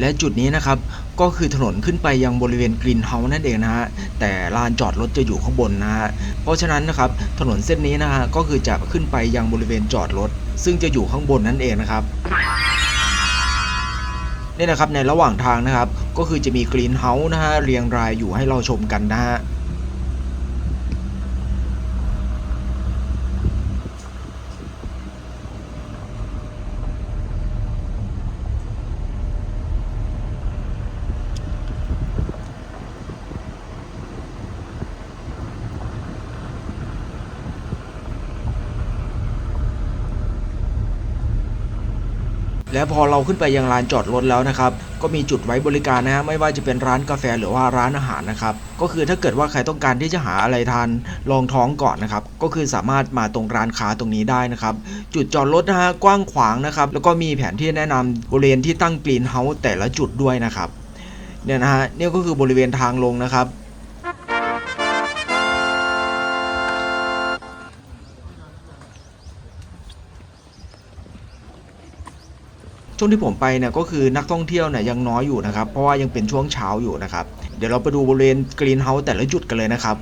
และจุดนี้นะครับก็คือถนนขึ้นไปยังบริเวณกรีนเฮาส์นั่นเองนะฮะแต่ลานจอดรถจะอยู่ข้างบนนะฮะเพราะฉะนั้นนะครับถนนเส้นนี้นะฮะก็คือจะขึ้นไปยังบริเวณจอดรถ ซึ่งจะอยู่ข้างบนนั่นเองนะครับนี่นะครับในระหว่างทางนะครับ ก็คือจะมีกรีนเฮาส์นะฮะเรียงรายอยู่ให้เราชมกันนะฮะ และพอเราขึ้นไปยังลานจอดรถแล้วนะครับ ก็มีจุดไว้บริการนะฮะไม่ว่าจะเป็นร้านกาแฟหรือว่าร้านอาหารนะครับ ก็คือถ้าเกิดว่าใครต้องการที่จะหาอะไรทานรองท้องก่อนนะครับ ก็คือสามารถมาตรงร้านค้าตรงนี้ได้นะครับ จุดจอดรถนะฮะกว้างขวางนะครับ แล้วก็มีแผนที่แนะนำบริเวณที่ตั้งกรีนเฮาส์แต่ละจุดด้วยนะครับเนี่ยนะฮะเนี่ยก็คือบริเวณทางลงนะครับ ช่วงที่ผมไปเนี่ยก็คือนักท่องเที่ยวเนี่ยยังน้อยอยู่นะครับ เพราะว่ายังเป็นช่วงเช้าอยู่นะครับ เดี๋ยวเราไปดูบริเวณกรีนเฮาส์แต่ละจุดกันเลยนะครับ